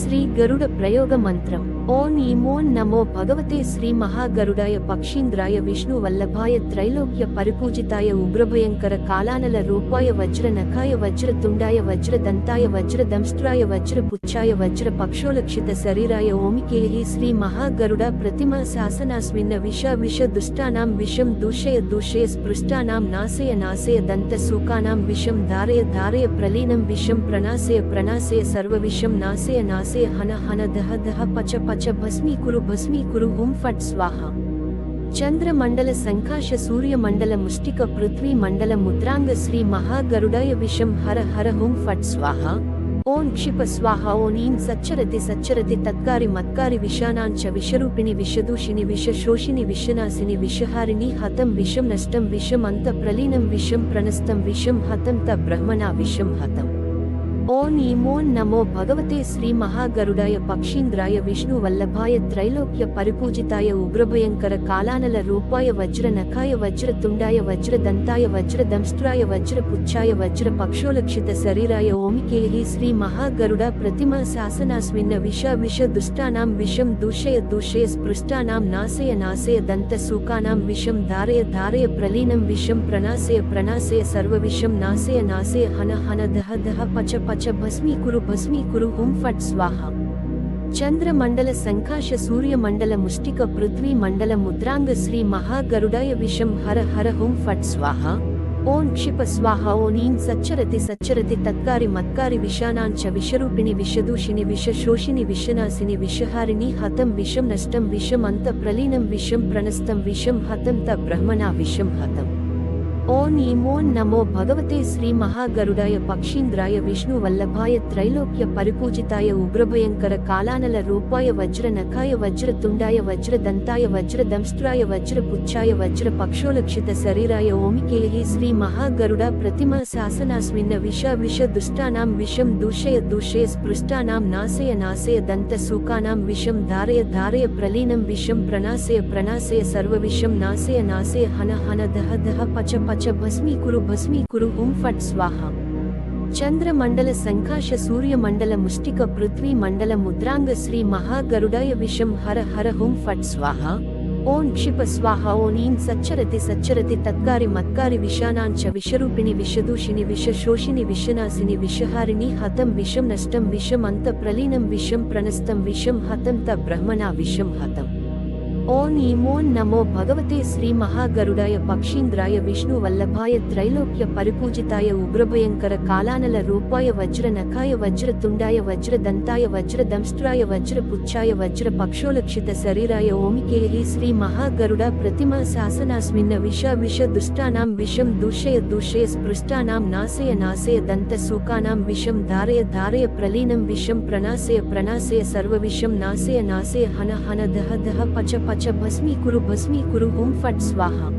శ్రీ గరుడ ప్రయోగ మంత్రం. ఓం ఈమోన్ నమో భగవతే శ్రీ మహాగరుడాయ పక్షీంద్రాయ విష్ణు వల్లభాయ త్రైలోక్య పరిపూజితాయ ఉగ్రభయంకర కాలానల రూపాయ వజ్ర నఖాయ వజ్ర తుండాయ వజ్ర దంతాయ వజ్ర దంష్ట్రాయ వజ్ర పుచ్చాయ వజ్ర పక్షోలక్షిత శరీరాయ ఓమికేహి శ్రీ మహాగరుడ ప్రతిమా శాసనాస్మిన్న విష విష దుష్టానాం విషం దూషయ దూషయ స్పృష్టానాం నాశయ నాశయ దంత సూకానాం విషం ధారయ ధారయ ప్రలీనం విషం ప్రణాశయ ప్రణాశయ సర్వ విషం నాశయ నాశయ హన హన దహ దహ పచ పచ భస్మీకురు భస్మీకురు హుం ఫట్ స్వాహ చంద్రమండల సంకాశ సూర్యమండల ముష్టిక పృథ్వీ మండల ముద్రాంగ శ్రీ మహాగరుడయ విషం హర హర హుం ఫట్ స్వాహ ఓం క్షిప స్వాహ ఓం ఈం సచ్చరతి సచ్చరతి తత్కారి మత్కారి విషానాంచ విషరూపిణి విషదూషిణి విషశోషిణి విషనాశిని విషహారిణి హతం విషం నష్టం విషం అంత ప్రలీనం విషం ప్రణస్తం విషం హతం త బ్రహ్మణా విషం హతం ఓం ఈమోన్ నమో భగవతే శ్రీ మహాగరుడాయ పక్షీంద్రాయ విష్ణు వల్లభాయ త్రైలోక్య పరిపూజితాయ ఉగ్రభయంకర కాలానల రూపాయ వజ్ర నఖాయ వజ్ర తుండాయ వజ్ర దంతాయ వజ్ర దంష్ట్రాయ వజ్ర పుచ్ఛాయ వజ్ర పక్షోలక్షిత శరీరాయ ఓమికేహి శ్రీ మహాగరుడ ప్రతిమ శాసనాస్మిన్న విష విష దుష్టానాం విషం దూషయ దూషయ స్పృష్టానాం నాశయ నాశయ దంత సూకానాం విషం ధారయ ధారయ ప్రలీనం విషం ప్రణాశయ ప్రణాశయ సర్వ విషం నాశయ నాశయ హన హన దహ దహ పచ పచ భస్మీకురు భస్మీకురు హుం ఫట్ స్వాహ. చంద్రమండల సంకాశ సూర్యమండల ముష్టిక పృథ్వీ మండల ముద్రాంగ శ్రీ మహాగరుడయ విషం హర హర హుం ఫట్ స్వాహ. ఓం క్షిప స్వాహ ఓం ఈం సచ్చరతి సచ్చరతి తత్కారి మత్కారి విషానాంచ విషరూపిణి విషదూషిణి విషశోషిణి విషనాశిని విషహారిణి హతం విషం నష్టం విషం అంత ప్రలీనం విషం ప్రణస్తం విషం హతం త బ్రహ్మణా విషం హతం. ఓం ఈమోన్ నమో భగవతే శ్రీ మహాగరుడాయ పక్షీంద్రాయ విష్ణువల్లభాయ త్రైలోక్య పరిపూజితాయ ఉగ్రభయంకర కాలానల రూపాయ వజ్ర నఖాయ వజ్ర తుండాయ వజ్ర దంతాయ వజ్ర దంష్ట్రాయ వజ్ర పుచ్ఛాయ వజ్ర పక్షోలక్షిత శరీరాయ ఓమికేహి శ్రీ మహాగరుడ ప్రతిమ శాసనాస్మిన్న విష విష దుష్టానాం విషం దూషయ దూషయ స్పృష్టానాం నాశయ నాశయ దంత సూకానాం విషం ధారయ ధారయ ప్రలీనం విషం ప్రణాశయ ప్రణాశయ సర్వ విషం నాశయ నాశయ హన హన దహ దహ పచ పచ భస్మీకురు భస్మీకురు ఉం ఫట్ స్వాహ. చంద్రమండల సంకాశ సూర్యమండల ముష్టిక పృథ్వీ మండల ముద్రాంగ శ్రీ మహాగరుడయ విషం హర హర హుం ఫట్ స్వాహ. ఓం క్షిప స్వాహ ఓం ఈం సచ్చరతి సచ్చరతి తత్కారి మత్కారి విషానాంచ విషరూపిణి విషదూషిణి విషశోషిణి విషనాశిని విషహారిణి హతం విషం నష్టం విషం అంత ప్రలీనం విషం ప్రణస్తం విషం హతం త బ్రహ్మణా విషం హతం. ఓం ఈమోన్ నమో భగవతే శ్రీ మహాగరుడాయ పక్షీంద్రాయ విష్ణు వల్లభాయ త్రైలోక్య పరిపూజితాయ ఉగ్రభయంకర కాలానల రూపాయ వజ్ర నఖాయ వజ్ర తుండాయ వజ్ర దంతాయ వజ్ర దంష్ట్రాయ వజ్ర పుచ్చాయ వజ్ర పక్షోలక్షిత శరీరాయ ఓమికేహి శ్రీ మహాగరుడ ప్రతిమా శాసనాస్మిన్న విష విష దుష్టానాం విషం దూషయ దూషయ స్పృష్టానాం నాశయ నాశయ దంత సూకానాం విషం ధారయ ధారయ ప్రలీనం విషం ప్రణాశయ ప్రణాశయ సర్వ విషం నాశయ నాశయ హన హన దహ దహ పచ పచ భస్మీకురు భస్మీకురు ఓం ఫట్ స్వాహ.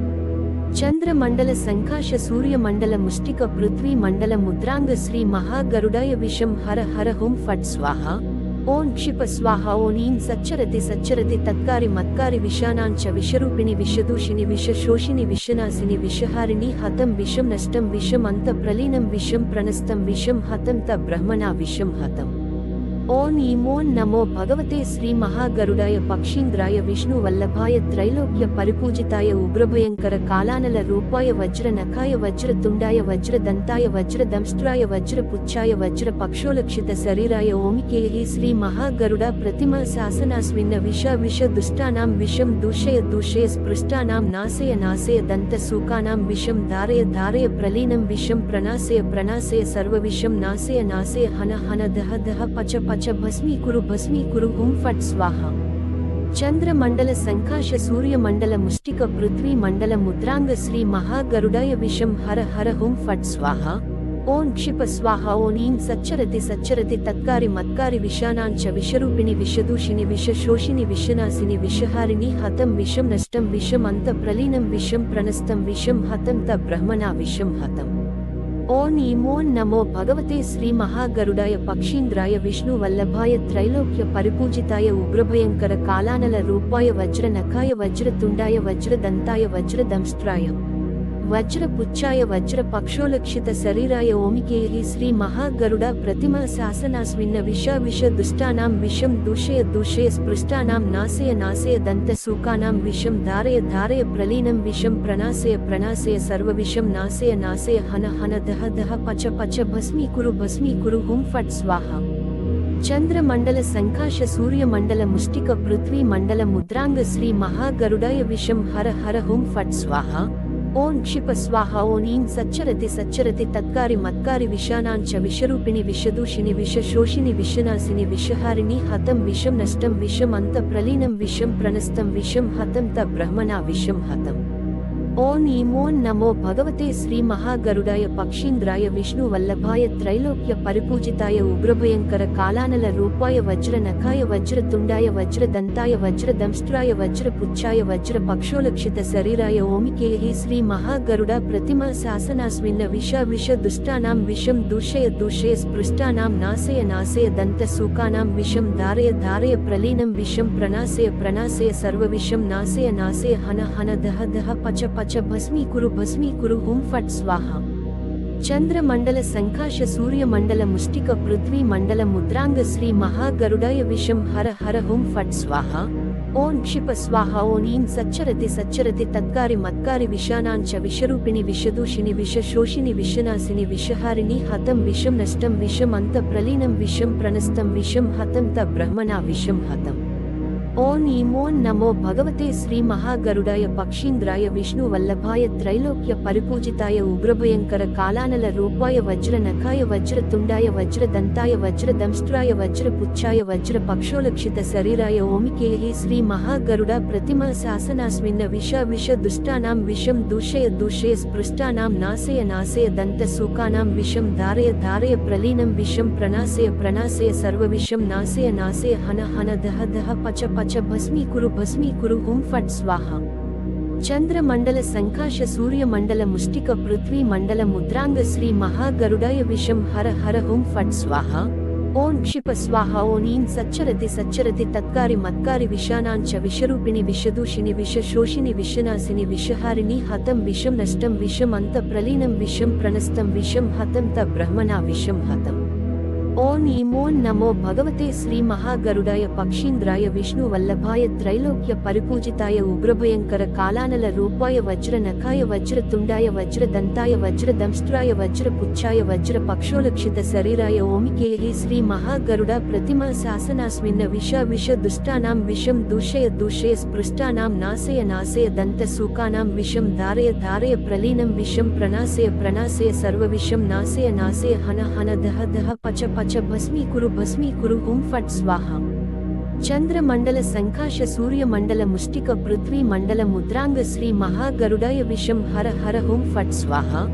చంద్రమండల సంకాశ సూర్యమండల ముష్టిక పృథ్వీ మండల ముద్రాంగ శ్రీ మహాగరుడయ విషం హర హర హోం ఫట్ స్వాహ. ఓం క్షిప స్వాహ ఓం ఈం సచ్చరతి సచ్చరతి తత్కారి మత్కారి విషానాంచ విషరూపిణి విషదూషిణి విషశోషిణి విషనాశిని విషహారిణి హతం విషం నష్టం విషం అంత ప్రలీనం విషం ప్రణస్తం విషం హతం త బ్రహ్మణా విషం హతం. ఓం ఈమోన్ నమో భగవతే శ్రీ మహాగరుడాయ పక్షీంద్రాయ విష్ణు వల్లభాయ త్రైలోక్య పరిపూజితాయ ఉగ్రభయంకర కాలానల రూపాయ వజ్ర నఖాయ వజ్ర తుండాయ వజ్ర దంతాయ వజ్ర దంష్ట్రాయ వజ్ర పుచ్చాయ వజ్ర పక్షోలక్షిత శరీరాయ ఓమికేహి శ్రీ మహాగరుడ ప్రతిమ శాసనాస్మిన్న విష విష దుష్టానాం విషం దూషయ దూషయ స్పృష్టానాం నాశయ నాశయ దంత సూకానాం విషం ధారయ ధారయ ప్రలీనం విషం ప్రణాశయ ప్రణాశయ సర్వ విషం నాశయ నాశయ హన హన దహ దహ పచ పచ భస్మీకురు భస్మీకురు హుం ఫట్ స్వాహ. చంద్రమండల సంకాశ సూర్యమండల ముష్టిక పృథ్వీ మండల ముద్రాంగ శ్రీ మహాగరుడయ విషం హర హర హుం ఫట్ స్వాహ. ఓం క్షిప స్వాహ ఓం ఈం సచ్చరతి సచ్చరతి తత్కారి మత్కారి విషానాంచ విషరూపిణి విషదూషిణి విషశోషిణి విషనాశిని విషహారిణి హతం విషం నష్టం విషం అంత ప్రలీనం విషం ప్రణస్తం విషం హతం త బ్రహ్మణా విషం హతం. ఓం ఈమోన్ నమో భగవతే శ్రీ మహాగరుడాయ పక్షీంద్రాయ విష్ణు వల్లభాయ త్రైలోక్య పరిపూజితాయ ఉగ్రభయంకర కాలానల రూపాయ వజ్ర నఖాయ వజ్ర తుండాయ వజ్ర దంతాయ వజ్ర దంస్త్రాయ దంష్ట్రాయ వజ్ర పుచ్చాయ వజ్ర పక్షోలక్షిత శరీరాయ ఓమికేః శ్రీ మహాగరుడ ప్రతిమా శాసనాస్మిన్న విష విష దుష్టానాం విషం దూషయ దూషయ స్పృష్టానాం నాశయ నాశయ దంత సూకానాం విషం ధారయ ధారయ ప్రలీనం విషం ప్రణాశయ ప్రణాశయ సర్వ విషం నాశయ నాశయ హన హన దహ దహ పచ పచ భస్మీకురు భస్మీకురు హుం ఫట్ స్వాహ. చంద్రమండల సంకాశ సూర్యమండల ముష్టిక పృథ్వీ మండల ముద్రాంగ శ్రీ మహాగరుడాయ విషం హర హర హుం ఫట్ స్వాహ. ఓం క్షిప స్వాహ ఓం ఈం సచ్చరతి సచ్చరతి తత్కారి మత్కారి విషానాంచ విషరూపిణి విషదూషిణి విషశోషిణి విషనాశిని విషహారిణి హతం విషం నష్టం విషం అంత ప్రలీనం విషం ప్రణస్తం విషం హతం త బ్రహ్మణా విషం హతం. ఓం ఈమోం నమో భగవతే శ్రీ మహాగరుడాయ పక్షీంద్రాయ విష్ణు వల్లభాయ త్రైలోక్య పరిపూజితాయ ఉగ్రభయంకర కాలానల రూపాయ వజ్ర నఖాయ వజ్ర తుండాయ వజ్ర దంతాయ వజ్ర దంష్ట్రాయ వజ్ర పుచ్చాయ వజ్ర పక్షోలక్షిత శరీరాయ ఓమికేః శ్రీ మహాగరుడ ప్రతిమ శాసనాస్మిన్న విష విష దుష్టానాం విషం దూషయ దూషయ స్పృష్టానాం నాశయ నాశయ దంత సూకానాం విషం ధారయ ధారయ ప్రలీనం విషం ప్రణాశయ ప్రణాశయ సర్వ విషం నాశయ నాశయ హన హన దహ దహ పచ పచ భస్మీకురు భస్మీకురు హుం ఫట్ స్వాహ. చంద్రమండల సంకాశ సూర్యమండల ముష్టిక పృథ్వీ మండల ముద్రాంగ శ్రీ మహాగరుడయ విషం హర హర హుం ఫట్ స్వాహ. ఓం క్షిప స్వాహ ఓం ఈం సచ్చరతి సచ్చరతి తత్కారి మత్కారి విషానాంచ విషరూపిణి విషదూషిణి విషశోషిణి విషనాశిని విషహారిణి హతం విషం నష్టం విషం అంత ప్రలీనం విషం ప్రణస్తం విషం హతం త బ్రహ్మణా విషం హతం. ఓం ఈమో నమో భగవతే శ్రీ మహాగరుడాయ పక్షీంద్రాయ విష్ణు వల్లభాయ త్రైలోక్య పరిపూజితాయ ఉగ్రభయంకర కాలానల రూపాయ వజ్ర నఖాయ వజ్ర తుండాయ వజ్ర దంతాయ వజ్ర దంష్ట్రాయ వజ్ర పుచ్చాయ వజ్ర పక్షోలక్షిత శరీరాయ ఓమికేహి శ్రీ మహాగరుడ ప్రతిమ శాసనాస్మిన్న విష విష దుష్టానాం విషం దూషయ దూషయ స్పృష్టానాం నాశయ నాశయ దంత సూకానాం విషం ధారయ ధారయ ప్రలీనం విషం ప్రణాశయ ప్రణాశయ సర్వ విషం నాశయ నాశయ హన హన దహ దహ పచ పచ భస్మీకురు భస్మీకురు హుం ఫట్ స్వాహ. చంద్రమండల సంకాశ సూర్యమండల ముష్టిక పృథ్వీ మండల ముద్రాంగ శ్రీ మహాగరుడాయ విషం హర హర హుం ఫట్ స్వాహ. ఓం క్షిప స్వాహ ఓం ఈం సచ్చరతి సచ్చరతి తత్కారి మత్కారి విషానాంచ విషరూపిణి విషదూషిణి విషశోషిణి విషనాశిని విషహారిణి హతం విషం నష్టం విషం అంత ప్రలీనం విషం ప్రణస్తం విషం హతం త బ్రహ్మణా విషం హతం. ఓం ఈమో నమో భగవతే శ్రీ మహాగరుడాయ పక్షీంద్రాయ విష్ణు వల్లభాయ త్రైలోక్య పరిపూజితాయ ఉగ్రభయంకర కాలానల రూపాయ వజ్ర నఖాయ వజ్ర తుండాయ వజ్ర దంతాయ వజ్ర దంష్ట్రాయ వజ్ర పుచ్ఛాయ వజ్ర పక్షోలక్షిత శరీరాయ ఓమికేః శ్రీ మహాగరుడ ప్రతిమ శాసనాస్మిన్న విష విష దుష్టానాం విషం దూషయ దూషయ స్పృష్టానాం నాశయ నాశయ దంత సూకానాం విషం ధారయ ధారయ ప్రలీనం విషం ప్రణాశయ ప్రణాశయ సర్వ విషం నాశయ నాశయ హన హన దహ దహ పచ పచ భస్మీకురు భస్మీకురు హుం ఫట్ స్వాహ. చంద్రమండల సంకాశ సూర్యమండల ముష్టిక పృథ్వీ మండల ముద్రాంగ శ్రీ మహాగరుడాయ విషం హర హర హుం ఫట్ స్వాహ.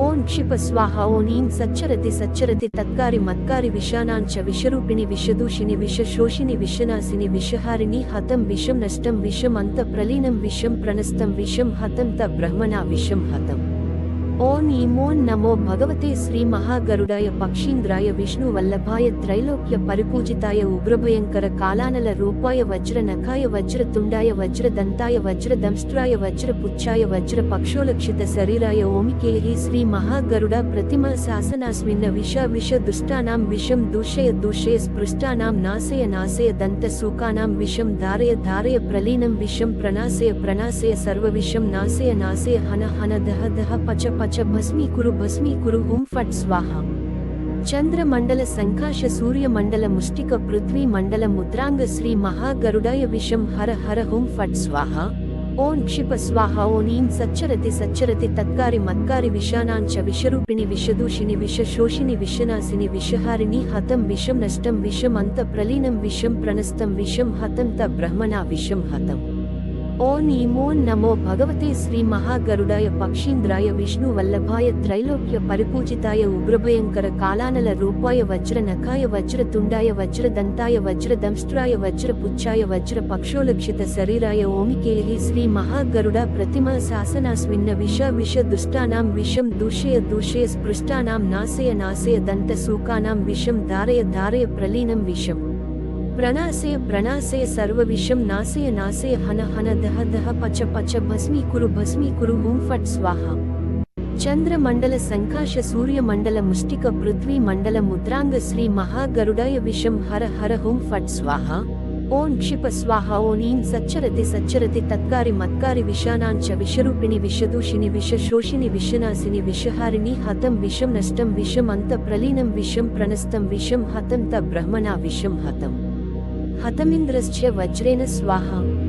ఓం క్షిప స్వాహ ఓం ఈం సచ్చరతి సచ్చరతి తత్కారి మత్కారి విషానాంచ విషరూపిణి విషదూషిణి విషశోషిణి విషనాశిని విషహారిణి హతం విషం నష్టం విషం అంత ప్రలీనం విషం ప్రణస్తం విషం హతం త బ్రహ్మణా విషం హతం. ఓం ఈమోం నమో భగవతే శ్రీ మహాగరుడాయ పక్షీంద్రాయ విష్ణు వల్లభాయ త్రైలోక్య పరిపూజితాయ ఉగ్రభయంకర కాలానల రూపాయ వజ్ర నఖాయ వజ్ర తుండాయ వజ్ర దంతాయ వజ్ర దంష్ట్రాయ వజ్ర పుచ్చాయ వజ్ర పక్షోలక్షిత శరీరాయ ఓమికేహి శ్రీ మహాగరుడ ప్రతిమ శాసనాస్మిన్న విష విష దుష్టానాం విషం దూషయ దూషయ స్పృష్టానాం నాశయ నాశయ దంత సూకానాం విషం ధారయ ధారయ ప్రలీనం విషం ప్రణాశయ ప్రణాశయ సర్వ విషం నాశయ నాశయ హన హన దహ దహ పచ పచ చ భస్మీకురు భస్మీకురు హుం ఫట్ స్వాహ చంద్రమండల సంకాశ సూర్యమండల ముష్టిక పృథ్వీ మండల ముద్రాంగ శ్రీ మహాగరుడాయ విషం హర హర హుం ఫట్ స్వాహ ఓం క్షిప స్వాహ ఓం ఈం సచ్చరతి సచ్చరతి తత్కారి మత్కారి విషానాంచ విషరూపిణి విషదూషిణి విషశోషిణి విషనాశిని విషహారిణి హతం విషం నష్టం విషం అంత ప్రలీనం విషం ప్రణస్తం విషం హతం త బ్రహ్మణా విషం హతం ఓం ఈమోం నమో భగవతే శ్రీ మహాగరుడాయ పక్షీంద్రాయ విష్ణు వల్లభాయ త్రైలోక్య పరిపూజితాయ ఉగ్రభయంకర కాలానల రూపాయ వజ్ర నఖాయ వజ్ర తుండాయ వజ్ర దంతాయ వజ్ర దంష్ట్రాయ వజ్ర పుచ్చాయ వజ్ర పక్షోలక్షిత శరీరాయ ఓమికేలి శ్రీ మహాగరుడ ప్రతిమ శాసనాస్మిన్న విష విష దుష్టానాం విషం దూషయ దూషయ స్పృష్టానాం నాశయ నాశయ దంత సూకానాం విషం ధారయ ధారయ ప్రలీనం విషం. ప్రణాశయ ప్రణాశయ సర్వ విషం నాశయ నాశయ హన హన దహ దహ పచ పచ భస్మీకురు భస్మీకురు హుం ఫట్ స్వాహ. చంద్రమండల సంకాశ సూర్యమండల ముష్టిక పృథ్వీ మండల ముద్రాంగ శ్రీ మహాగరుడయ విషం హర హర హుం ఫట్ స్వాహ. ఓం క్షిప స్వాహ ఓం ఈం సచ్చరతి సచ్చరతి తత్కారి మత్కారి విషానాంచ విషరూపిణి విషదూషిణి విషశోషిణి విషనాశిని విషహారిణి హతం విషం నష్టం విషం అంత ప్రలీనం విషం ప్రణస్తం విషం హతం త బ్రహ్మణా విషం హతం. હતમિન્દ્રશ્ચ વજ્રેન સ્વાહા